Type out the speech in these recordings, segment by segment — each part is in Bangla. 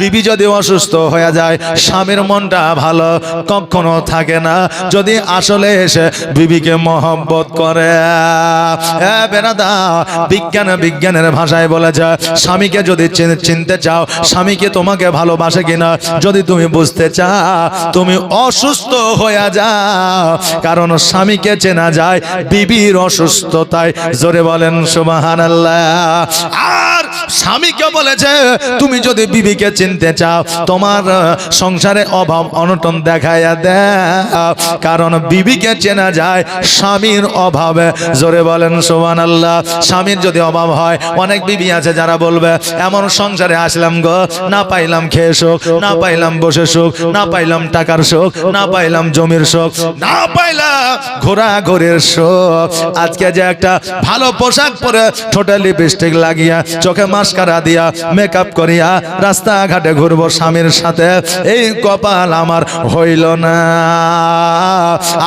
বিবি যদি অসুস্থ হয়ে যায়, স্বামীর মনটা ভালো কখনো থাকে না। যদি আসলে এসে বিবিকে মহব্বত করে। বিজ্ঞান বিজ্ঞানের ভাষায় বলেছে, স্বামীকে যদি চিনতে চাও, স্বামীকে তোমাকে ভালোবাসে কিনা, যদি তুমি বুঝতে চাও, তুমি অসুস্থ হয়ে যাও। কারণ স্বামীকে চেনা যায়, বিবির অসুস্থতায়। জোরে বলেন সুবাহান আর স্বামীকে বলেছে, তুমি যদি বিবিকে চিনতে চাও, তোমার সংসারে অভাব অনটন দেখাইয়া দাও। কারণ বিবিকে চেনা যায়, স্বামীর অভাবে। জোরে বলেন সোমান আল্লাহ স্বামীর যদি অভাব হয়, অনেক বিবি আছে যারা বলবে, এমন সংসারে আসলাম গো, না পাইলাম খেয়ে সুখ না পাইলাম বসে সুখ না পাইলাম টাকার সুখ না পাইলাম জমির সুখ না পাইলাম ঘোরা ঘোরের সুখ আজকে যে একটা ভালো পোশাক পরে ঠোঁটে লিপস্টিক লাগিয়া, চোখে মাস্কারা দিয়া মেকআপ করিয়া, রাস্তাঘাটে ঘুরবো স্বামীর সাথে, এই কপাল আমার হইল না।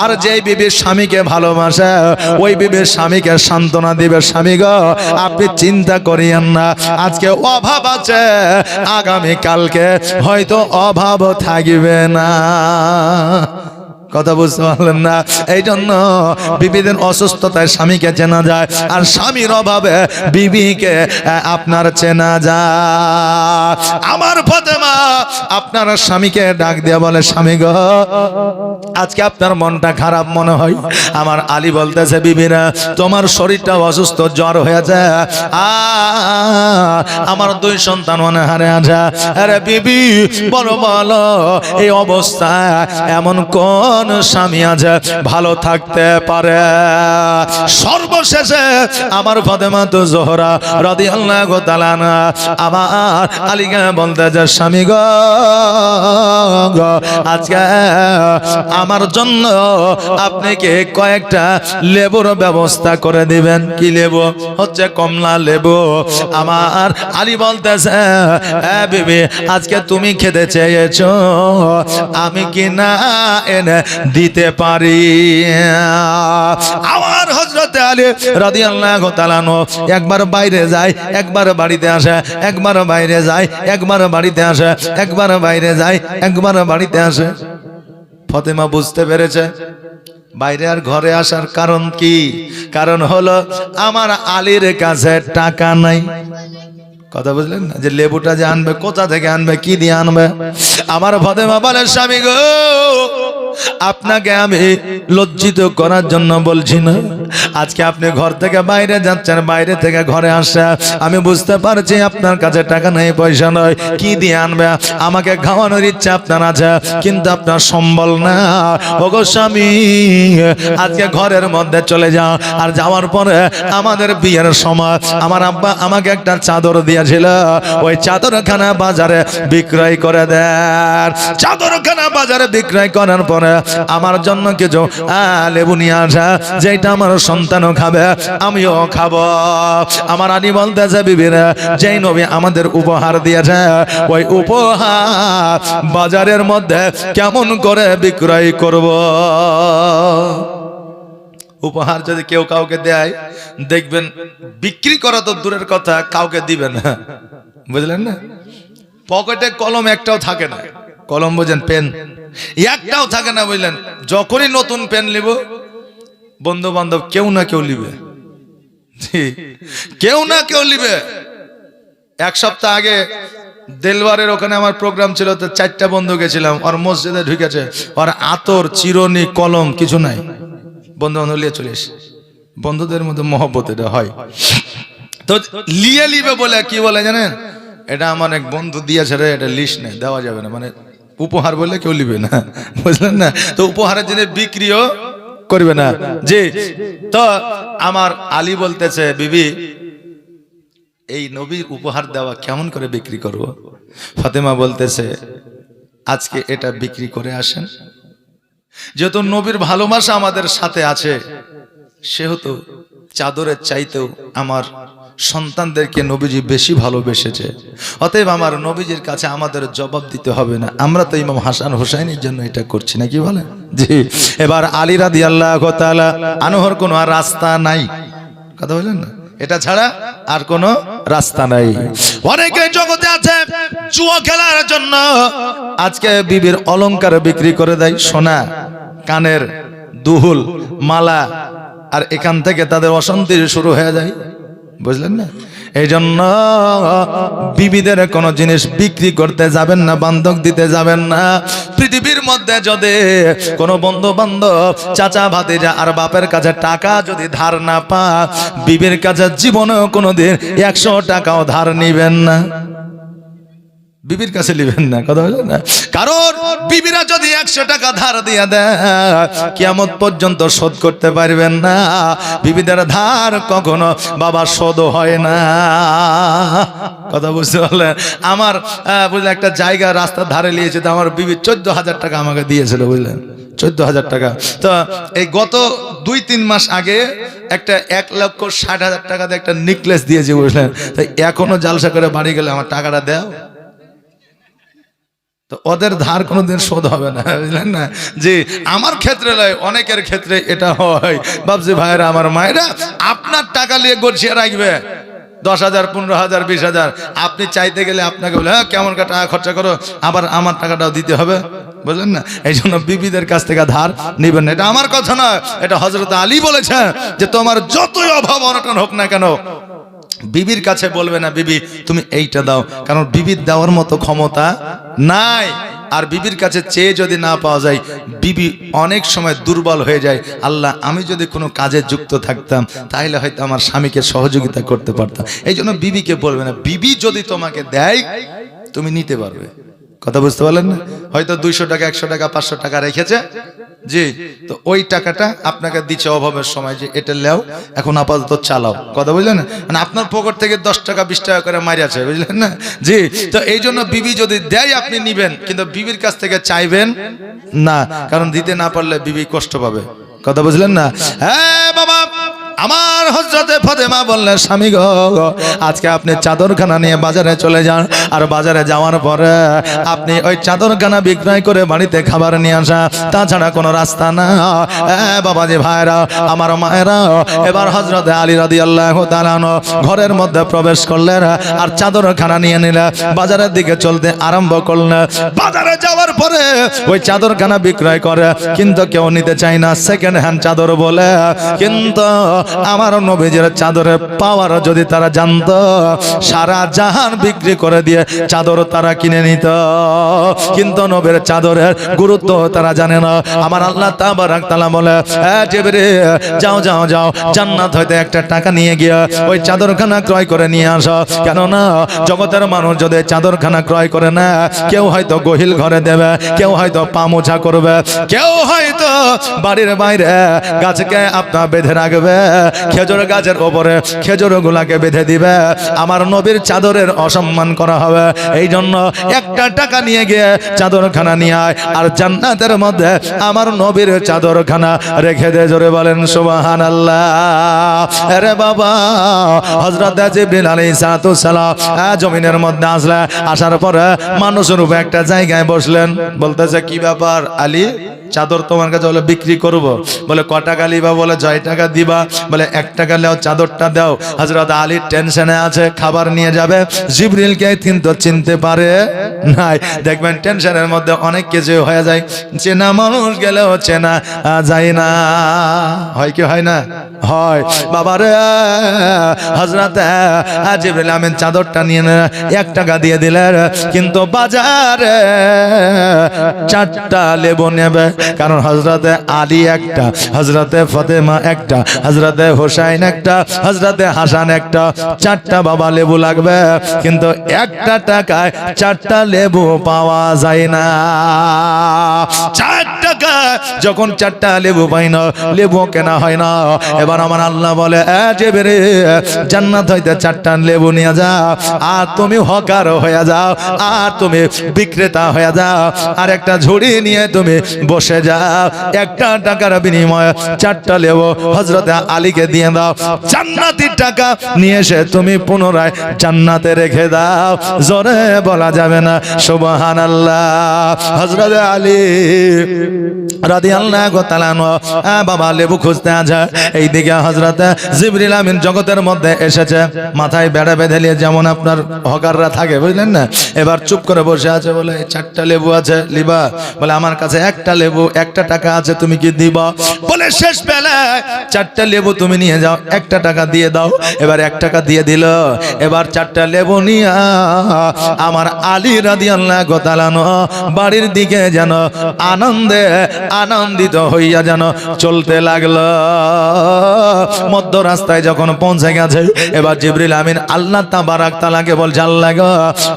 আর যেই বিবির স্বামীকে ভালোবাসে, ওই বিবির স্বামীকে সান্ত্বনা দিবে, স্বামী গো, আপনি চিন্তা করিয়েন না, আজকে অভাব আছে আগামী কালকে হয়তো অভাব থাকিবে না। কথা বুঝতে পারলেন না? এই জন্য বিবিদের অসুস্থতায় স্বামীকে চেনা যায়, আর স্বামীর অভাবে বিবিকে আপনার চেনা যায়। আমার ফতেমা, আপনার স্বামীকে ডাক দিয়ে বলে, স্বামী গো, আজকে আপনার মনটা খারাপ মনে হয়। আমার আলী বলতেছে, বিবিরা, তোমার শরীরটা অসুস্থ, জ্বর হয়েছে। আমার দুই সন্তান মনে হারে আছে আরে বিবি বলো বলো, এই অবস্থা এমন কোন স্বামী আছে ভালো থাকতে পারে? সর্বশেষে আমার ফাতেমা তো জোহরা রদি আল্লাহ গোতালানা আমার আলীকে বলতে যে, স্বামী গো আজকে আমার জন্য আপনি কি কয়েকটা লেবুর ব্যবস্থা করে দিবেন? কি লেবু? হচ্ছে কমলা লেবু। আমার আলী বলতেছে, "এ বিবি, আজকে তুমি খেতে চেয়েছো। আমি কি না এনে দিতে পারি। আমার হজরতে আলী রাদিয়াল্লাহু তাআলা আনহু একবার বাইরে যায়, একবার বাড়িতে আসে, একবার বাইরে যায়, একবার বাড়িতে আসে, একবার বাইরে যায়, একবার বাড়িতে আসে। ফতেমা বুঝতে পেরেছে। বাইরে আর ঘরে আসার কারণ কি? কারণ হলো আমার আলীর কাছে টাকা নাই। কথা বুঝলেন না? যে লেবুটা যে আনবে, কোথা থেকে আনবে, কি দিয়ে আনবে? আমার ফতেমা বলে, স্বামী গো আপনাকে আমি লজ্জিত করার জন্য বলছি না। আজকে আপনি ঘর থেকে বাইরে যাচ্ছেন, বাইরে থেকে ঘরে আসছে আমি বুঝতে পারছি আপনার কাছে টাকা নেই, পয়সা নয়। কি দিয়ে আনবে? আমাকে খাওয়ানোর ইচ্ছা আপনার আছে, কিন্তু আপনার সম্বল না। ওগো স্বামী, আজকে ঘরের মধ্যে চলে যাও। আর যাওয়ার পরে আমাদের বিয়ের সময় আমার আব্বা আমাকে একটা চাদর দিয়েছিল। ওই চাদরখানা বাজারে বিক্রয় করে দেন। চাদরখানা বাজারে বিক্রয় করার পরে আমার জন্য কিছু লেবু নিয়ে আসা যেটা আমার সন্তানও খাবে, আমিও খাব। আমার আনি বলতেছে, বিবিরা, যেই নবী আমাদের উপহার দিয়েছে, ওই উপহার বাজারের মধ্যে কেমন করে বিক্রয় করব? উপহার যদি কেউ কাউকে দেয়, দেখবেন বিক্রি করা তো দূরের কথা, কাউকে দিবেন বুঝলেন না? পকেটে কলম একটাও থাকে না। কলম বুঝেন, পেন। একটাও থাকে না বুঝলেন? যখনই নতুন পেন নিব বন্ধু বান্ধব কেউ না কেউ নিবে কেউ না কেউ নিবে এক সপ্তাহ আগে দেলবারের ওখানে আমার প্রোগ্রাম ছিল, তো চারটা বন্ধু গেছিলাম ওর মসজিদে ঢুকেছে ওর আতর, চিরনি, কলম, কিছু নাই। বন্ধু বান্ধব নিয়ে চলে এসে, বন্ধুদের মধ্যে মহব্বত এটা হয়। তো লিয়ে লিবে বলে, কি বলে জানেন? এটা আমার এক বন্ধু দিয়েছে রে, এটা লিস্ট নেই, দেওয়া যাবে না মানে উপহার বললে কেউ লিবে না। বুঝলেন না? তো উপহারের জিনিস বিক্রিও করবে না। জি, তো আমার আলী বলতেছে, বিবি, এই নবীর উপহার দেওয়া কেমন করে বিক্রি করব? ফাতেমা বলতেছে, আজকে এটা বিক্রি করে আসেন। যেহেতু নবীর ভালোবাসা আমাদের সাথে আছে, সেহেতু চাদরের চাইতেও আমার সন্তানদেরকে নবীজি বেশি ভালোবেসেছে। অতএব আমার নবীজির কাছে আমাদের জবাব দিতে হবে না। আমরা তো ইমাম হাসান হোসাইনের জন্য এটা করছি না কি বলে জি। এবার আলী রাদি আল্লাহ আনোহর কোনো আর রাস্তা নাই। কথা বললেন না? এটা ছাড়া আর কোনো রাস্তা নাই। অনেকে জগতে আছে, জুয়া খেলার জন্য আজকে বিবির অলংকার বিক্রি করে দেয়, সোনা, কানের দুহুল, মালা, আর এখান থেকে তাদের অশান্তি শুরু হয়ে যায়। বুঝলেন না? এই জন্য বিবিদের কোনো জিনিস বিক্রি করতে যাবেন না, বান্ধব দিতে যাবেন না। পৃথিবীর মধ্যে যদি কোনো বন্ধু বান্ধব চাচা, ভাতিজা আর বাপের কাছে টাকা যদি ধার না পা বিবির কাছে জীবনেও কোনো দিন একশো টাকাও ধার নিবেন না। বিবির কাছে নিবেন না, কথা বলেন না। কারণ বিবিরা যদি একশো টাকা ধার দিয়ে দেয়, কিয়ামত পর্যন্ত শোধ করতে পারবেন না। বিবিদের ধার কখনো বাবা শোধ হয় না। কথা বুঝতে পারলেন? আমার বুঝলেন, একটা জায়গা রাস্তার ধারে নিয়েছে, তো আমার বিবি চোদ্দ হাজার টাকা আমাকে দিয়েছিল, বুঝলেন? চোদ্দ হাজার টাকা। তো এই গত দুই, তিন মাস আগে একটা এক লক্ষ ষাট হাজার টাকা দিয়ে একটা নেকলেস দিয়েছে, বুঝলেন? তো এখনও জালসা করে বাড়ি গেলে আমার টাকাটা দেও। তো ওদের ধার কোনোদিন শোধ হবে না, বুঝলেন না? যে আমার ক্ষেত্রে নয়, অনেকের ক্ষেত্রে এটা হয়। বাবজি ভাইরা আমার মায়েরা, আপনার টাকা নিয়ে গড়ছিয়ে রাখবে। দশ হাজার, পনেরো হাজার, বিশ হাজার। আপনি চাইতে গেলে আপনাকে বলে হ্যাঁ কেমন টাকা খরচা করো, আবার আমার টাকাটাও দিতে হবে। বুঝলেন না? এই জন্য বিবিদের কাছ থেকে ধার নিবেন না। এটা আমার কথা নয়, এটা হজরত আলী বলেছেন যে, তোমার যতই অভাব অনটন হোক না কেন বিবির কাছে বলবে না, বিবি, তুমি এইটা দাও। কারণ বিবির দেওয়ার মতো ক্ষমতা নাই। আর বিবির কাছে চেয়ে যদি না পাওয়া যায়, বিবি অনেক সময় দুর্বল হয়ে যায়। আল্লাহ, আমি যদি কোনো কাজে যুক্ত থাকতাম, তাহলে হয়তো আমার স্বামীকে সহযোগিতা করতে পারতাম। এই জন্য বিবিকে বলবে না, বিবি যদি তোমাকে দেয়, তুমি নিতে পারবে। কথা বুঝতে পারলেন না? হয়তো দুইশো টাকা, একশো টাকা, পাঁচশো টাকা রেখেছে। জি, তো ওই টাকাটা আপনাকে দিচ্ছে অভাবের সময় যে এটা লেও, এখন আপাতত চালাও। কথা বুঝলেন মানে আপনার পকেট থেকে দশ টাকা, বিশ টাকা করে মারিয়াছে বুঝলেন না? জি, তো এই জন্য বিবি যদি দেয় আপনি নিবেন, কিন্তু বিবির কাছ থেকে চাইবেন না, কারণ দিতে না পারলে বিবি কষ্ট পাবে। কথা বুঝলেন না? হ্যাঁ বাবা! আমার হজরতে ফতেমা বললেন স্বামী গো, আজকে আপনি চাদরখানা নিয়ে বাজারে চলে যান। আর বাজারে যাওয়ার পরে আপনি ওই চাদরখানা বিক্রয় করে বাড়িতে খাবার নিয়ে আসা। তাছাড়া কোনো রাস্তা না। বাবাজি ভাইরা, আমার মায়েরা, এবার হজরতে আলী রাদি আল্লাহ তালানো ঘরের মধ্যে প্রবেশ করলেন আর চাদরখানা নিয়ে নিলে। বাজারের দিকে চলতে আরম্ভ করলেন। বাজারে যাওয়ার পরে ওই চাদরখানা বিক্রয় করে, কিন্তু কেউ নিতে চায় না। সেকেন্ড হ্যান্ড চাদর বলে, কিন্তু আমার নবীজের চাদরের পাওয়ার যদি তারা জানতো, সারা জাহান বিক্রি করে দিয়ে চাদর তারা কিনে নিত। কিন্তু নবীর চাদরের গুরুত্ব তারা জানে না। আমার আল্লাহ তাবারাক তাআলা বলে যাও যাও যাও, জান্নাত হইতে একটা টাকা নিয়ে গিয়ে ওই চাদরখানা ক্রয় করে নিয়ে আসো। কেননা, জগতের মানুষ যদি চাদরখানা ক্রয় করে না কেউ হয়তো গহিল ঘরে দেবে, কেউ হয়তো পা মোছা করবে, কেউ হয়তো বাড়ির বাইরে গাছকে আপনার বেঁধে রাখবে খেজুর গাছের ওপরে খেজুর গুলাকে বেঁধে দিবে। আমার নবীর চাদরের অসম্মান করা হবে। এই জন্য একটা টাকা নিয়ে গিয়ে চাদরখানা নিয়ে আয় আর জান্নাতের মধ্যে আমার নবীর চাদরখানা রেখে দে জোরে বলেন সুবাহান আল্লাহ আরে বাবা হজরত জিবরিল সালাম আহ, জমিনের মধ্যে আসলে আসার পরে মানুষ রূপে একটা জায়গায় বসলেন। বলতেছে কি ব্যাপার আলী? চাদর তোমার কাছে বলে, বিক্রি করব। বলে ক টাকা লিবা বলে, জয় টাকা দিবা। বলে, এক টাকা লেও চাদরটা দাও। হজরত আলীর টেনশনে আছে, খাবার নিয়ে যাবে। জিবরিলকে কিন্তু চিনতে পারে? নাই। দেখবেন টেনশনের মধ্যে অনেক কিছু হয়ে যায়। চেনা মানুষ গেলেও চেনা যায় না। হয় কি হয় না? হয়। বাবারে হজরত জিবরিল আমিন চাদরটা নিয়ে এক টাকা দিয়ে দিলেন। কিন্তু বাজারে চারটা লেবু নেবে। কারণ হজরতে আলী একটা হজরতে ফতেমা একটা হজরতে হোসাইন একটা হজরতে হাসান একটা, চারটা বাবা লেবু লাগবে, কিন্তু একটা টাকায় চারটা লেবু পাওয়া যায় না। চার যখন চারটা লেবু পাই না লেবু কেনা হয় না। এবার আমার আল্লাহ বলে, এ জেবেরে, জান্নাত হইতে চারটা লেবু নিয়ে যাও আর তুমি হকার হয়ে যাও, আর তুমি বিক্রেতা হয়ে যাও, আর একটা ঝুড়ি নিয়ে তুমি বসে যাও। একটা টাকার বিনিময়ে চারটা লেবু হজরতে আলীকে দিয়ে দাও। জান্নাতির টাকা নিয়ে এসে তুমি পুনরায় জান্নাতে রেখে দাও। জোরে বলা যাবে না সুবহান আল্লাহ হজরতে আলী বাবা, লেবু খুঁজতে আছে জগতের মধ্যে এসেছে। মাথায় বেড়া বেঁধে যেমন আপনার হকাররা থাকে, বুঝলেন না? এবার চুপ করে বসে আছে বলে চারটা লেবু আছে, লিবা? বলে, আমার কাছে একটা লেবু, একটা টাকা আছে, তুমি কি দিবা? বলে, শেষ বেলায় চারটা লেবু তুমি নিয়ে যাও, একটা টাকা দিয়ে দাও। এবার এক টাকা দিয়ে দিল। এবার চারটা লেবু নিয়ে, আমার আলী রাদি আল্লাহ গোতালানো বাড়ির দিকে যেন আনন্দে আনন্দিত হইয়া যেন চলতে লাগল। মধ্য রাস্তায় যখন পৌঁছে গেছে এবার জিবরিল আমিন আল্লাহ তাবারাক তালাকে বলছে আল্লাহ গো,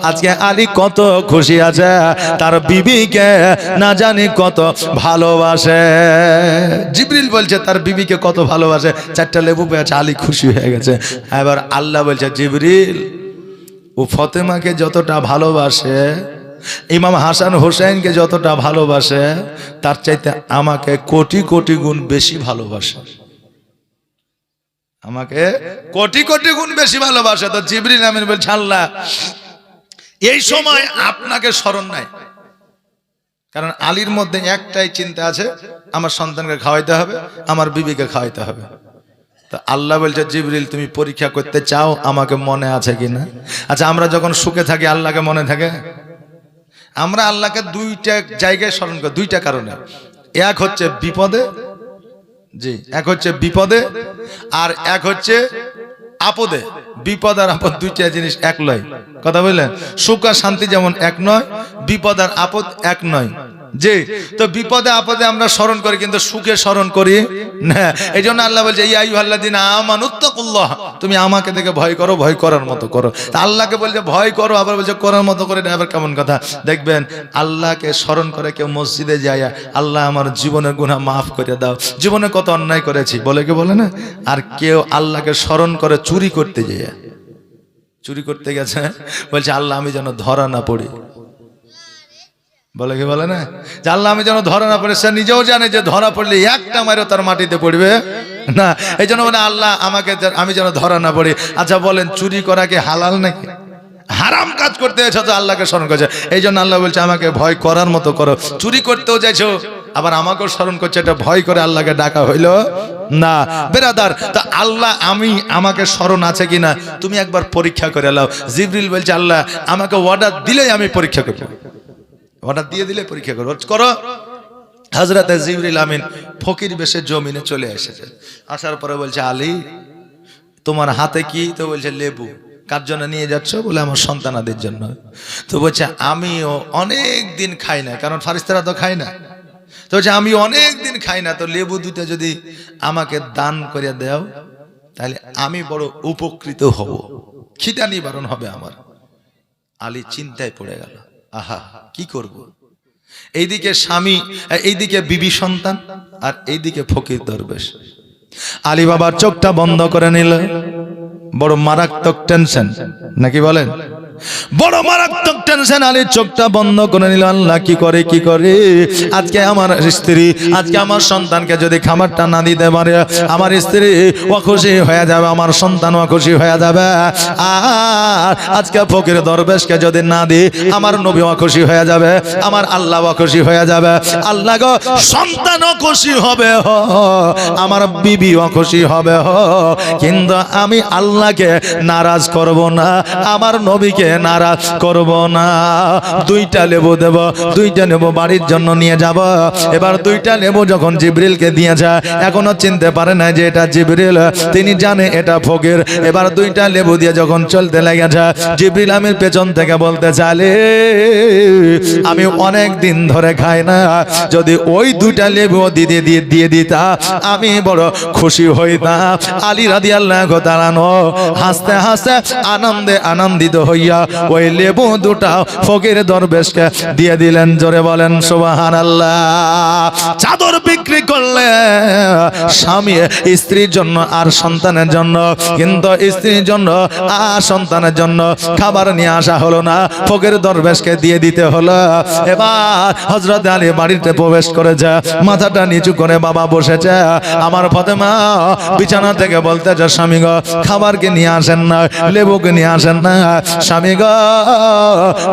আজকে আলী কত খুশি আছে তার বিবিকে না জানি কত ভালোবাসে। জিবরিল বলছে তার বিবিকে কত ভালোবাসে? চারটা লেবু পেয়েছে আলী খুশি হয়ে গেছে। এবার আল্লাহ বলছে জিবরিল ও ফতেমাকে যতটা ভালোবাসে ইমাম হাসান হোসেনকে যতটা ভালোবাসে, তার চাইতে আমাকে কোটি কোটি গুণ বেশি ভালোবাসে। আমাকে কোটি কোটি গুণ বেশি ভালোবাসে। তো জিবরিল আমিন বলছে, আল্লাহ, এই সময় আপনাকে স্মরণ নাই। কারণ আলীর মধ্যে একটাই চিন্তা আছে, আমার সন্তানকে খাওয়াইতে হবে, আমার বিবিকে খাওয়াইতে হবে। তো আল্লাহ বলছে, জিবরিল, তুমি পরীক্ষা করতে চাও, আমাকে মনে আছে কিনা? আচ্ছা আমরা যখন সুখে থাকি, আল্লাহকে মনে থাকে? আমরা আল্লাহকে দুইটা জায়গায় স্মরণ করি, দুইটা কারণে। এক হচ্ছে বিপদে, জি, এক হচ্ছে বিপদে, আর এক হচ্ছে আপদে। বিপদ আর আপদ দুইটা জিনিস এক নয় কথা বললেন? সুখ আর শান্তি যেমন এক নয়, বিপদ আর আপদ এক নয়। জি, তো বিপদে আপদে আমরা স্মরণ করি, কিন্তু সুখে স্মরণ করি। না এই জন্য আল্লাহ বলছে এই আয়ু আল্লাহ দিন আমানুত্তাকুল্লাহ তুমি আমাকে দেখে ভয় করো, ভয় করার মতো করো। আল্লাহকে বলছে, ভয় করো, আবার বলছে, করার মতো করে না। আবার কেমন কথা, দেখবেন আল্লাহকে স্মরণ করে কেউ মসজিদে যায়, আল্লাহ আমার জীবনের গুণা মাফ করে দাও। জীবনে কত অন্যায় করেছি, বলে কে বলে না? আর কেউ আল্লাহকে স্মরণ করে চুরি করতে যায়। চুরি করতে গেছে, বলছে, আল্লাহ, আমি যেন ধরা না পড়ি। বলে কি বলে না? আল্লাহ আমি যেন ধরা না পড়ে, সে নিজেও জানে যে ধরা পড়লে একটা মারও তার মাটিতে পড়বে। না, এই জন্য বলে, আল্লাহ আমাকে আমি যেন ধরা না পড়ি। আচ্ছা বলেন, চুরি করা কি হালাল নাকি? হারাম কাজ করতে এসেছ তো আল্লাহকে স্মরণ করছে। এই জন্য আল্লাহ বলছে, আমাকে ভয় করার মতো করো। চুরি করতেও চাইছো, আবার আমাকেও স্মরণ করছে, এটা ভয় করে আল্লাহকে ডাকা হইল? না। বেরাদার, তা আল্লাহ, আমি, আমাকে স্মরণ আছে কিনা? তুমি একবার পরীক্ষা করে নাও। জিবরিল বলছে, আল্লাহ, আমাকে অর্ডার দিলেই আমি পরীক্ষা করব। অর্ডার দিয়ে দিলে পরীক্ষা করো করো। হাজরাতে জিবরিল আমিন ফকির বেশে জমিনে চলে এসেছে। আসার পরে বলছে, আলী, তোমার হাতে কি? তো বলছে, লেবু। কার জন্য নিয়ে যাচ্ছ? বলে, আমার সন্তানাদের জন্য। তো বলছে, আমিও অনেক দিন খাই না, কারণ ফারিস্তারা তো খায় না। তো বলছে আমি অনেক দিন খাই না, তো লেবু দুটো যদি আমাকে দান করে দাও, তাহলে আমি বড় উপকৃত হব। খিদা নিবারণ হবে আমার। আলী চিন্তায় পড়ে গেল। আহা, কি করব। এইদিকে স্বামী, এইদিকে বিবি সন্তান, আর এইদিকে ফকির দরবেশ। আলী বাবার চোখটা বন্ধ করে নিল। বড় মারাত্মক টেনশন নাকি বলেন? বড় মারাত্মক টেনশন আলীর চোখটা বন্ধ করে নিল। আল্লাহ কি করে কি করে? আজকে আমার স্ত্রী, আজকে আমার সন্তানকে যদি খাবারটা না দিতে পারে, আমার স্ত্রী অখুশি হয়ে যাবে, আমার সন্তান অখুশি হয়ে যাবে। আর আজকে ফকির দরবেশকে যদি না দিই, আমার নবী অখুশি হয়ে যাবে, আমার আল্লাহ অখুশি হয়ে যাবে। আল্লাহ গো, সন্তান খুশি হবে হ, আমার বিবি খুশি হবে হ। কিন্তু আমি আল্লাহকে নারাজ করব না, আমার নবীকে নারাজ করব না। দুইটা লেবু দেব, দুইটা নেব বাড়ির জন্য নিয়ে যাব। এবার দুইটা লেবু যখন জিবরিলকে দিয়েছে এখনও চিনতে পারে না যে এটা জিবরিল। তিনি জানে এটা ফকির। এবার দুইটা লেবু দিয়ে যখন চলতে লেগেছে জিবরিল আমির পেছন থেকে বলতে চালে আমি অনেক দিন ধরে খাই না। যদি ওই দুইটা লেবু দিদি দিয়ে দিয়ে দিতা, আমি বড় খুশি হইতাম। আলী রাদি আল্লাহ দাঁড়ানো হাসতে হাসতে আনন্দে আনন্দিত হইয়া ওই লেবু দুটা ফকির দরবেশকে দিয়ে দিলেন, জোরে বলেন সুবাহান আল্লাহ চাদর বিক্রি করলে স্বামী স্ত্রীর জন্য আর সন্তানের জন্য, কিন্তু স্ত্রীর জন্য আর সন্তানের জন্য খাবার নিয়ে আসা হলো না। ফকির দরবেশকে দিয়ে দিতে হলো। এবার হজরত আলী বাড়িতে প্রবেশ করেছে, মাথাটা নিচু করে বাবা বসেছে। আমার ফতেমা বিছানা থেকে বলতেছে, স্বামী গো, খাবারকে নিয়ে আসেন না, লেবুকে নিয়ে আসেন না। স্বামী গো,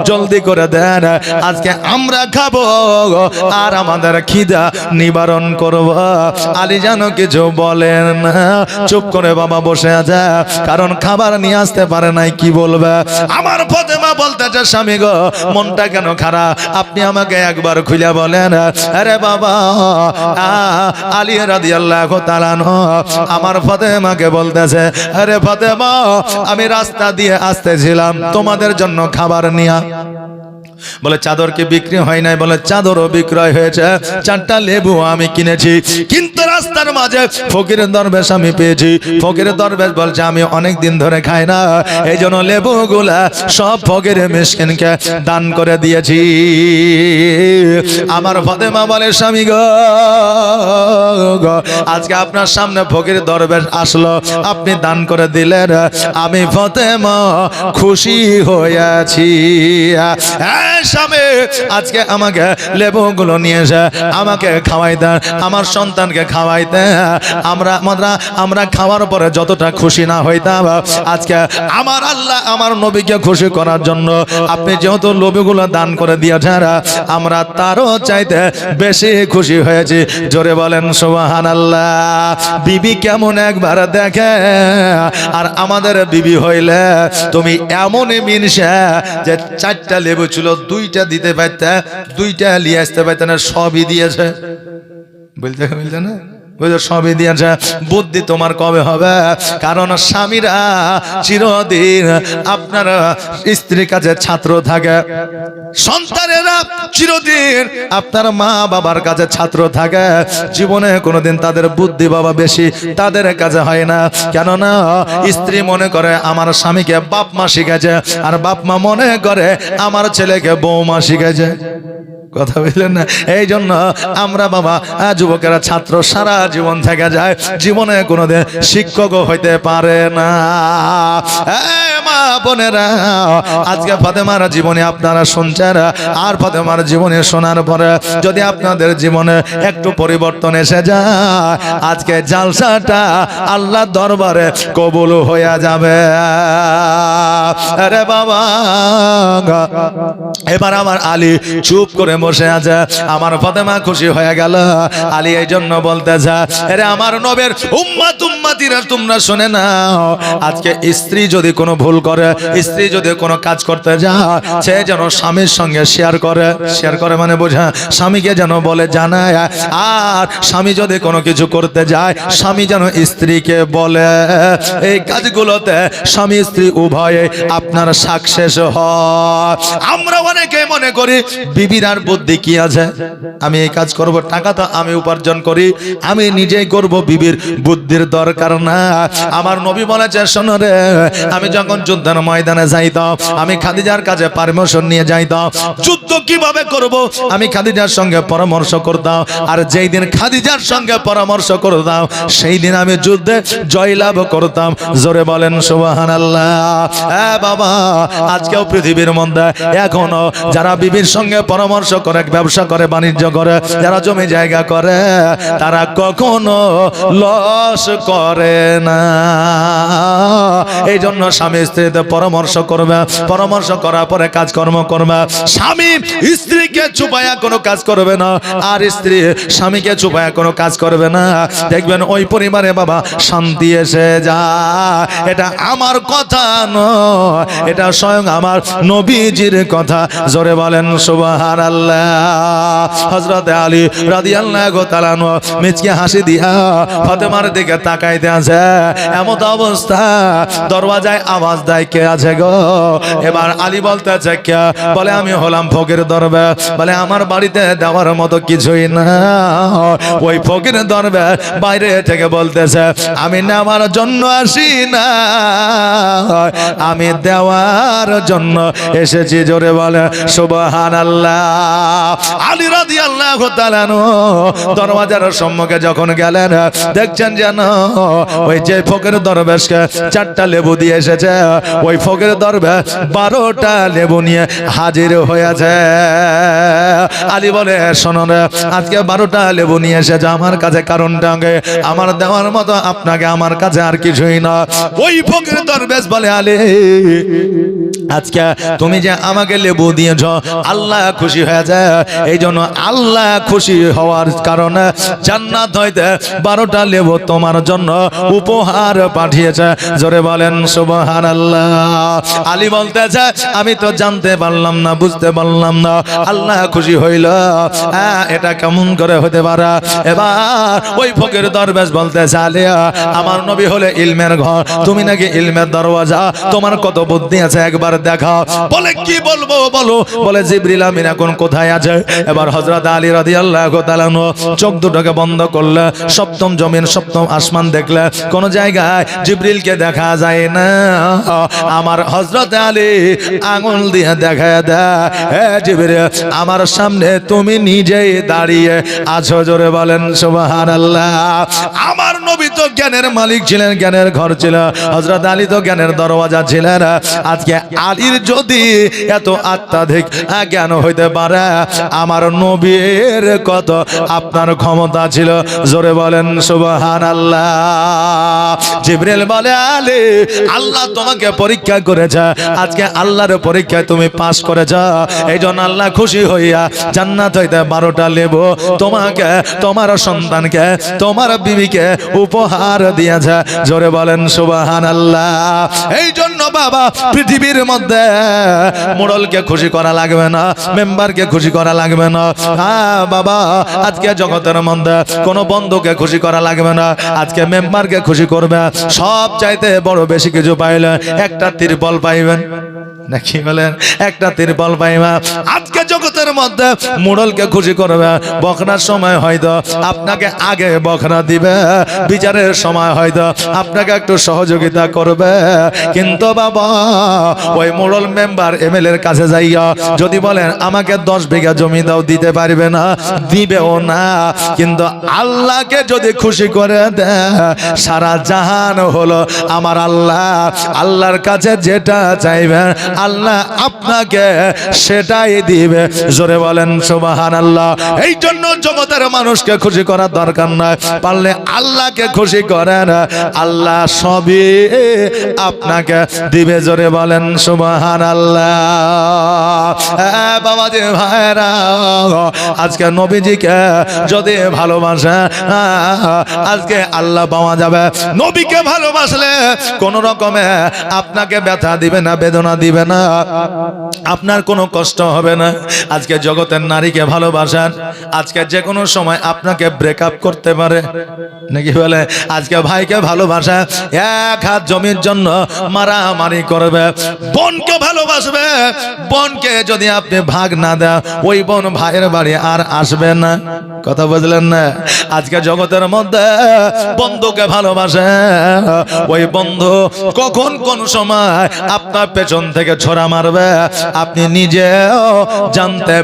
জলদি করে দেন, আজকে আমরা খাব আর আমাদের খিদা নিবারণ করব। আলী যেন কিছু বলেন, চুপ করে বাবা বসে আছে, কারণ খাবার নিয়ে আসতে পারে নাই, কি বলবে? আমার ফতেমা বলতেছে, স্বামী গো, মনটা কেন খারাপ? আপনি আমাকে একবার খুলে বলেন, আরে বাবা আলী তাআলা আনহু, আমার ফতেমাকে বলতেছে, আরে ফতেমা, আমি রাস্তা দিয়ে আসতেছিলাম তোমাদের জন্য খাবার নিয়া। বলে চাদর কি বিক্রি হয় নাই, বলে, চাদরও বিক্রয় হয়েছে, চারটা লেবু আমি কিনেছি। কিন্তু রাস্তার মাঝে ফকিরের দরবেশ আমি পেয়েছি। ফকিরের দরবেশ বলছে আমি অনেক দিন ধরে খাই না। এই জন্য লেবু গুলা সব ফকিরের মিসকিনকে দান করে দিয়েছি। আমার ফতেমা বলে স্বামী গো আজকে আপনার সামনে ফকির দরবেশ আসলো। আপনি দান করে দিলেন। আমি ফতেমা খুশি হয়েছি। হ্যাঁ, আজকে আমাকে লেবুগুলো নিয়ে এসে আমাকে খাওয়াইতেন আমার সন্তানকে খাওয়াইতেন আমরা আমরা আমরা খাওয়ার পরে যতটা খুশি না হইতাম, আজকে আমার আল্লাহ আমার নবীকে খুশি করার জন্য আপনি যেহেতু লবিগুলো দান করে দিয়েছেন, আমরা তারও চাইতে বেশি খুশি হয়েছি। জোরে বলেন সোহান আল্লাহ বিবি কেমন একবার দেখে, আর আমাদের বিবি হইলে তুমি এমনই মিনসে যে চারটা লেবু ছিল, দুইটা দিতে পারতে, দুইটা নিয়ে আসতে পারতে না, সবই দিয়েছে। বলতে বলতে না? সবই দিয়েছে বুদ্ধি তোমার কবে হবে? কারণ স্বামীরা চিরদিন আপনার স্ত্রীর কাছে ছাত্র থাকে। সন্তানেরা চিরদিন আপনার মা বাবার কাছে ছাত্র থাকে। জীবনে কোনোদিন তাদের বুদ্ধি বাবা বেশি তাদের কাছে হয় না। কেননা স্ত্রী মনে করে, আমার স্বামীকে বাপ মা শিখেছে আর বাপ মা মনে করে আমার ছেলেকে বৌমা শিখেছে কথা বললেন না? এই জন্য আমরা বাবা যুবকেরা ছাত্র সারা জীবন থেকে যায় জীবনে কোনোদিন শিক্ষকও হইতে পারে না। মা বোনেরা, আজকে ফাতেমার জীবনে আপনারা শুনছেন, আর ফাতেমার জীবনে শোনার পরে যদি আপনাদের জীবনে একটু পরিবর্তন এসে যায়, আজকে জালসাটা আল্লাহ দরবারে কবুল যাবে। আরে বাবা, এবার আমার আলী চুপ করে বসে আছে, আমার ফতেমা খুশি হয়ে গেল। আলী এই জন্য বলতেছে, আরে আমার নবের উম্মাত উম্মাতিরা তোমরা শুনে নাও, আজকে স্ত্রী যদি কোনো ভুল করে। স্ত্রী যদি কোনো কাজ করতে যায়, সে যেন স্বামীর সঙ্গে শেয়ার করে। শেয়ার করে মানে বোঝা, স্বামীকে যেন বলে জানায় আর স্বামী যদি কোনো কিছু করতে যায়, স্বামী যেন স্ত্রীকে বলে, এই কাজগুলোতে স্বামী, স্ত্রী উভয়ে আপনার সাকসেস হয়। আমরা অনেকে মনে করি, বিবির আর বুদ্ধি কি আছে? আমি এই কাজ করব, টাকা তো আমি উপার্জন করি, আমি নিজেই করব, বিবির বুদ্ধির দরকার না। আমার নবী বলেছে, শোনো রে, আমি যখন যুদ্ধের ময়দানে যাইতাম আমি খাদিজার কাছে পারমিশন নিয়ে যাইতাম যুদ্ধ কীভাবে করব? আমি খাদিজার সঙ্গে পরামর্শ করতাম, আর যেই দিন খাদিজার সঙ্গে পরামর্শ করতাম, সেই দিন আমি যুদ্ধে জয়লাভ করতাম। জোরে বলেন সুবাহান আল্লাহ বাবা, আজকেও পৃথিবীর মধ্যে এখনও যারা বিবির সঙ্গে পরামর্শ করে, ব্যবসা করে, বাণিজ্য করে, যারা জমি জায়গা করে, তারা কখনো লস করে না। এই জন্য স্বামী স্ত্রীতে পরামর্শ করবে, পরামর্শ করার পরে কাজকর্ম করবে। স্বামী স্ত্রীকে চুপায়া কোনো কাজ করবে না, আর স্ত্রী স্বামীকে চুপায়া কোনো কাজ করবে না। দেখবেন ওই পরিবারে বাবা শান্তি এসে যা এটা আমার কথা নয়, এটা স্বয়ং আমার নবীজির কথা। জোরে বলেন সুবাহার আল্লাহ হজরত আলী রাদি আল্লাহ গোতালানো মিচকে হাসি দিয়া ফতেমার দিকে তাকাইতে আছে। এমত অবস্থা, দরওয়াজায় আওয়াজ দেয় কে আছে গো? এবার আলী বলতেছে কে? বলে, আমি হলাম ফকির দরবে। বলে, আমার বাড়িতে দেওয়ার মতো কিছুই না। ওই ফকির দরবে বাইরে থেকে বলতেছে, আমি নেওয়ার জন্য আসি না। আমি দেওয়ার জন্য এসেছি জোরে বলে সুবহান আল্লাহ আলী রাদি আল্লাহ দরওয়াজার সম্মুখে যখন গেলেন, দেখছেন যেন ওই যে ফকির দরবেশকে চারটা লেবু দিয়ে এসেছে। ওই ফকের দরবে বারোটা লেবু নিয়ে হাজির হয়েছে। আলী বলে, শোনো আজকে বারোটা লেবু নিয়ে এসেছে। আমার কাছে কারণটা আমার দেওয়ার মতো আপনাকে আমার কাছে আর কিছুই না। ওই ফকের দরবেশ বলে, আলী। আজকে তুমি যে আমাকে লেবু দিয়েছ আল্লাহ খুশি হয়ে যায়। এই জন্য আল্লাহ খুশি হওয়ার কারণে জান্নাত হইতে বারোটা লেবু তোমার জন্য উপহার পাঠিয়েছে। জোরে বলেন সুবহান আল্লাহ আলী বলতেছে আমি তো জানতে পারলাম না বুঝতে পারলাম না। আল্লাহ খুশি হইল। হ্যাঁ, এটা কেমন করে হতে পারে? এবার ওই ফকির দরবেশ বলতেছে আলিয়া আমার নবী হলে ইলমের ঘর। তুমি নাকি ইলমের দরওয়াজা? তোমার কত বুদ্ধি আছে? একবার দেখাও বলে, কি বলব, বলো? বলে আমিন এখন কোথায় আছে? এবার হযরত আলী তাআলা চোখ দুটোকে বন্ধ করলে, সপ্তম জমিন, সপ্তম আসমান দেখলে, কোন জায়গায় দেখা যায় না। আমার হযরত আলী আঙুল দিয়ে দেখা দেয় আমার সামনে তুমি নিজেই দাঁড়িয়ে আছো, জোরে বলেন, সুবহানাল্লাহ। আমার নবী তো জ্ঞানের মালিক ছিলেন, জ্ঞানের ঘর ছিল। হজরত আলী তো জ্ঞানের দরওয়াজা ছিলেন। আজকে আলীর যদি এত অত্যাধিক জ্ঞান হইতে পারে, আমার নবীর কত আপনার ক্ষমতা ছিল? জোরে বলেন সুবহান আল্লাহ বলে, আলী, আল্লাহ তোমাকে পরীক্ষা করেছে। আজকে আল্লাহর পরীক্ষায় তুমি পাশ করেছ। এই জন্য আল্লাহ খুশি হইয়া জান্নাত হইতে বারোটা লেব তোমাকে, তোমার সন্তানকে, তোমার বিবিকে উপহার দিয়েছে। জোরে বলেন সুবাহান আল্লাহ এই জন্য বাবা, পৃথিবীর মধ্যে মোড়লকে খুশি করা লাগবে না, মেম্বারকে খুশি করা লাগবে না। হ্যাঁ বাবা, আজকে জগতের মধ্যে কোনো বন্ধুকে খুশি করা লাগবে না, আজকে মেম্বারকে খুশি করবে। সব চাইতে বড় বেশি কিছু পাইলে একটা তিরপল পাইবেন। নাকি বলেন, একটা তিরপল পাইবা? আজকে মধ্যে মোড়লকে খুশি করবে। বখরার সময় হয়তো আপনাকে আগে বখরা দিবে, বিচারের সময় হয়তো আপনাকে একটু সহযোগিতা করবে। কিন্তু বাবা, ওই মোড়ল মেম্বার এমএলএ এর কাছে যাইয়া যদি বলেন, আমাকে দশ বিঘা জমি দাও, দিতে পারবে না। দিবেও না। কিন্তু আল্লাহকে যদি খুশি করে দেয়, সারা জাহান হলো আমার আল্লাহ। আল্লাহর কাছে যেটা চাইবেন, আল্লাহ আপনাকে সেটাই দিবে। জোরে বলেন সুবাহান আল্লাহ এই জন্য জগতের মানুষকে খুশি করার দরকার নয় পারলে আল্লাহকে খুশি করেন। আল্লাহ সবই আপনাকে দিবে, জোরে বলেন সুবাহান আল্লাহ বাবা যে ভাইরা, আজকে নবীজিকে যদি ভালোবাসে আজকে আল্লাহ পাওয়া যাবে। নবীকে ভালোবাসলে কোন রকমে আপনাকে ব্যথা দিবে না, বেদনা দিবে না। আপনার কোনো কষ্ট হবে না। আজকে জগতের নারীকে ভালোবাসান। আজকে যে কোনো সময় আপনাকে ব্রেকআপ করতে পারে। নাকি বলে, আজকে ভাইকে ভালোবাসা, এক হাত জমির জন্য মারামারি করবে। বোনকে ভালোবাসবে। বোনকে যদি আপনি ভাগ না দেন, ওই বোন ভাইয়ের বাড়ি আর আসবে না। কথা বুঝলেন না? আজকে জগতের মধ্যে বন্ধুকে ভালোবাসে। ওই বন্ধু কখন কোন সময় আপনার পেছন থেকে ছোড়া মারবে? আপনি নিজেও জানতে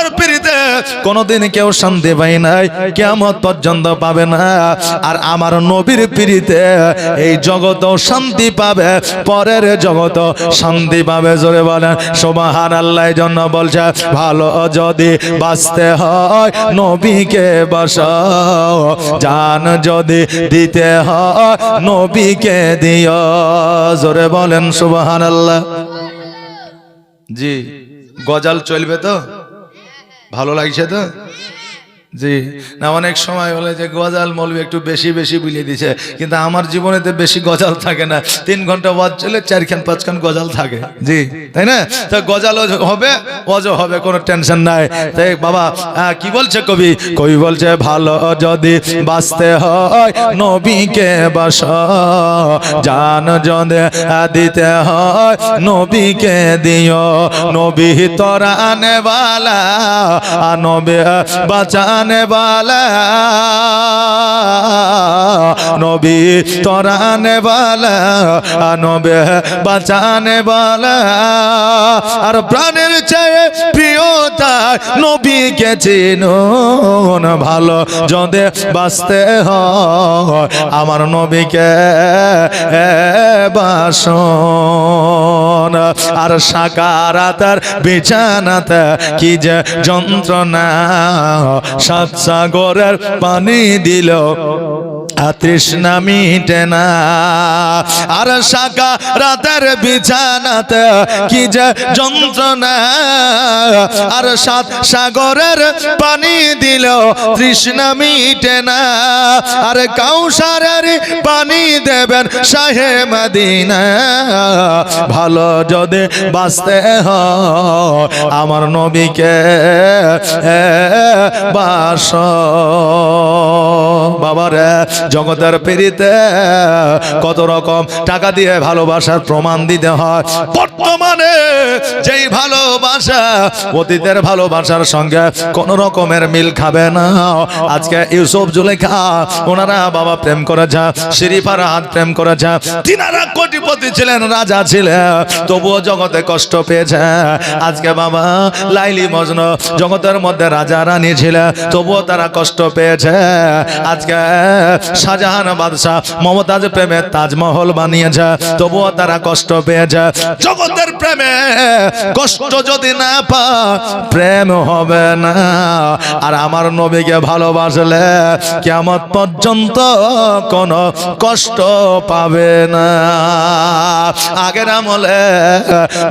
কোনোদিন কেউ শান্তি পাই নাই কেমন পর্যন্ত পাবে না। আর আমার নবীর পীড়িতে এই জগত শান্তি পাবে, পরের জগত শান্তি পাবে, জোরে বলেন। সোমাহান আল্লাহ জন্য বলছে, ভালো যদি বাঁচতে হয় নবীকে বসাও জান যদি দিতে হয় নবীকে দিও, জোরে বলেন সুবাহান আল্লাহ জি, গজাল চলবে তো? ভালো লাগছে তো? জি, না, অনেক সময় বলে যে গজাল মলবি একটু বেশি বেশি বুলিয়ে দিছে, কিন্তু আমার জীবনেতে বেশি গজাল থাকে না। তিন ঘণ্টা ওয়াজ চলে চারখান পাঁচখান গজাল থাকে। জি, তাই না? তো গজাল হবে অজ হবে, কোনো টেনশন নাই। তাই বাবা কি বলছে কবি? কবি বলছে, ভালো যদি বাঁচতে হয়, নবীকে বাস, জান যদি দিতে হয়, নবীকে দিও। নবী তোরা নেবালা নবী বাঁচানে বালা। নবী তরানে বালা নবে বাঁচানে বালা। আর প্রাণের চেয়ে প্রিয় তার নবীকে চিনুন ভালো যদি বাঁচতে আমার নবীকে বাসন। আর সাকারাতার বিছানাতে কি যে যন্ত্রণা, সাত সাগরের পানি দিল। তৃষ্ণা মিটে না। আর শাখা রাতের বিছানাতে কি যে যন্ত্রণা। আর সাত সাগরের পানি দিল তৃষ্ণা মিটে না। আর কাউসারের পানি দেবেন শাহে মদিনা। ভালো যদি বাঁচতে আমার নবীকে বাস। বাবারে জগতের পেরিতে কত রকম টাকা দিয়ে ভালোবাসার প্রমাণ দিতে হয়। বর্তমানে যেই ভালোবাসা, অতীতের ভালোবাসার সঙ্গে কোন রকমের মিল খাবে না। আজকে ইউসুফ জুলেখা, ওনারা বাবা প্রেম করেছে শিরিফার হাত প্রেম করেছে। তিনারা কোটিপতি ছিলেন, রাজা ছিলেন, তবুও জগতে কষ্ট পেয়েছে। আজকে বাবা লাইলি মজন জগতের মধ্যে রাজা রানী ছিল তবুও তারা কষ্ট পেয়েছে। আজকে শাহজাহান বাদশাহ মমতাজ প্রেমে তাজমহল বানিয়েছে, তবুও তারা কষ্ট পেয়েছে। জগতের প্রেমে কষ্ট যদি না পা, প্রেম হবে না। আর আমার নবীকে ভালোবাসলে কেমন পর্যন্ত কোনো কষ্ট পাবে না। আগের আমলে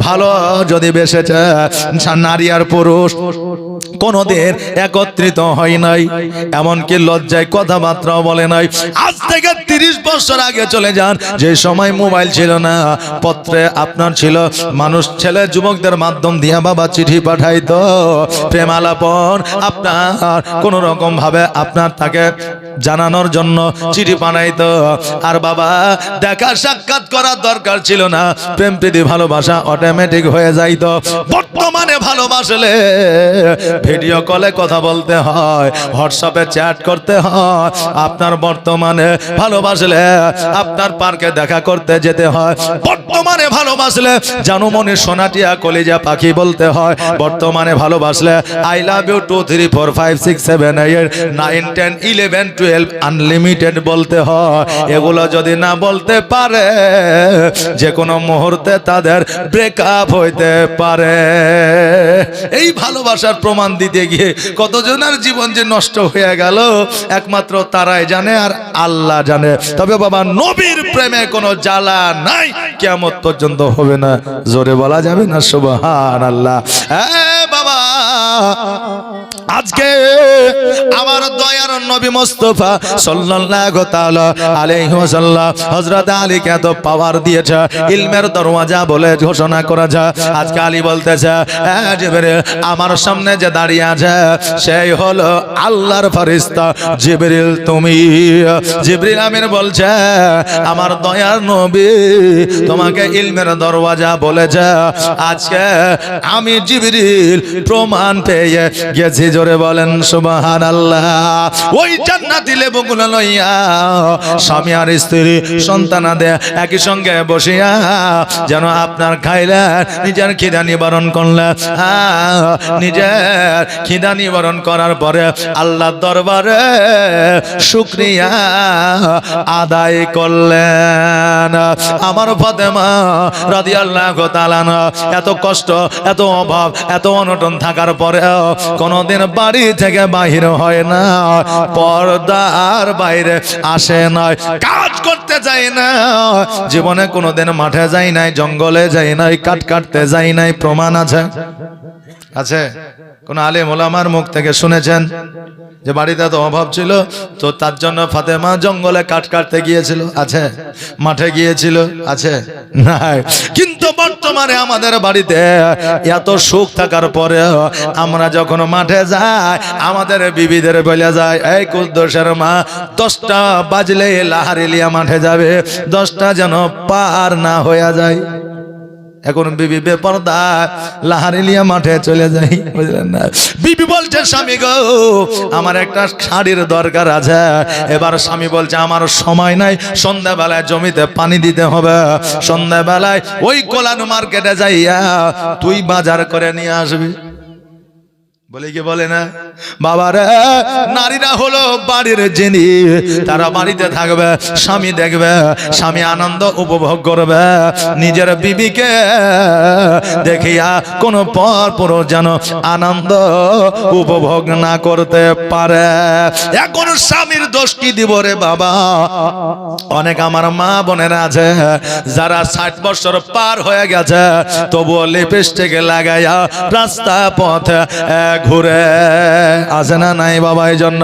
ভালো যদি বেসেছে, নারী আর পুরুষ কোনদিন একত্রিত হয় নাই, এমনকি লজ্জায় কথাবার্তা বলে নাই। আজ থেকে তিরিশ বছর আগে চলে যান, যে সময় মোবাইল ছিল না, পত্রে আপনার ছিল, মানুষ ছেলে যুবকদের মাধ্যম দিয়া বাবা চিঠি পাঠাইতো। প্রেমালাপন আপনার কোন রকম ভাবে আপনার তাকে জানানোর জন্য চিঠি পাঠাইতো আর বাবা, দেখা সাক্ষাৎ করার দরকার ছিল না। প্রেম প্রীতি ভালোবাসা অটোমেটিক হয়ে যাইতো। বর্তমানে ভালোবাসলে ভিডিও কলে কথা বলতে হয় হোয়াটসঅ্যাপে চ্যাট করতে হয়। আপনার বর্তমানে ভালোবাসলে আপনার পার্কে দেখা করতে যেতে হয়। বর্তমানে ভালোবাসলে জানু মনে সোনাটিয়া কলিজা পাখি বলতে হয়। বর্তমানে ভালোবাসলে I love you two three four five six seven eight nine ten eleven twelve unlimited বলতে হয়। এগুলো যদি না বলতে পারে যে কোনো মুহূর্তে তাদের ব্রেকআপ হইতে পারে। এই ভালোবাসার প্রমাণ দিতে গিয়ে কতজনের জীবন যে নষ্ট হয়ে গেল, একমাত্র তারাই জানে আর আল্লাহ জানে। তবে বাবা, নবীর প্রেমে কোনো জ্বালা নাই কেমন পর্যন্ত হবে না। জোরে বলা যাবে না? সুবহান আল্লাহ হ্যাঁ বাবা। আজকে আমার দয়ার নবী মোস্তফা সাল্লাল্লাহু তাআলা আলাইহি ওয়াসাল্লাম হযরত আলীকে এত পাওয়ার দিয়েছে, ইলমের দরওয়াজা বলে ঘোষণা করা যায় আজকে আলী বলতেছে, "এ আমার সামনে যে দাঁড়িয়ে আছে, সেই হলো আল্লাহর ফেরেশতা জিবরিল, তুমি। জিবরিল আমিন বলছে, আমার দয়ার নবী তোমাকে ইলমের দরওয়াজা বলেছে, আজকে আমি জিবরিল প্রমাণ পেয়ে গেছি জোরে বলেন সুবহান আল্লাহ ওই জান্নাতি লেবুগুলো লইয়া স্বামী আর স্ত্রী সন্তান সন্তানাদে একই সঙ্গে বসিয়া যেন আপনার খাইলে নিজের খিদা নিবারণ করলে। হ্যাঁ, নিজের খিদা নিবারণ করার পরে আল্লাহ দরবারে শুক্রিয়া আদায় করলেন। আমার ফাতেমা রাদিয়াল্লাহু তাআলা এত কষ্ট এত অভাব এত অনটন থাকার পরেও কোনোদিন বাড়ি থেকে বাহির হয় না, পর্দার বাইরে আসে নয় কাজ করতে যায় না, জীবনে কোনোদিন মাঠে যাই নাই, জঙ্গলে যাই নাই কাট কাটতে যাই নাই, প্রমাণ আছে? আছে। কোন আলেম ওলামার মুখ থেকে শুনেছেন যে বাড়িতে তো অভাব ছিল, তো তার জন্য ফাতেমা জঙ্গলে কাঠ কাটতে গিয়েছিল, আছে? মাঠে গিয়েছিল, আছে? নাই। কিন্তু বর্তমানে আমাদের বাড়িতে এত সুখ থাকার পরে আমরা যখন মাঠে যাই, আমাদের বিবিদের বলে যায়, এই কুদ্দোষের মা, দশটা বাজলে লাহারিলিয়া মাঠে যাবে, দশটা যেন পার না হয়ে যায়। এখন বিবি বেপরদা লাহারিলিয়া মাঠে চলে যাই বুঝলেন না? বিবি বলছে, স্বামী গো, আমার একটা শাড়ির দরকার আছে। এবার স্বামী বলছে, আমার সময় নাই, সন্ধ্যাবেলায় জমিতে পানি দিতে হবে। সন্ধ্যাবেলায় ওই কোলানু মার্কেটে যাইয়া তুই বাজার করে নিয়ে আসবি। বলে কি বলে না? বাবারে, নারীরা হলো বাড়ির জিনি তারা বাড়িতে থাকবে, স্বামী দেখবে, স্বামী আনন্দ উপভোগ করবে। নিজের বিবিকে দেখিয়া কোন পর পুরো যেন আনন্দ উপভোগ না করতে পারে। এখন স্বামীর দোষ কি দিব রে বাবা? অনেক আমার মা বোনেরা আছে, যারা ষাট বছর পার হয়ে গেছে, তবুও লিপস্টিক লাগাইয়া রাস্তা পথে ঘুরে আসে না নাই বাবা এই জন্য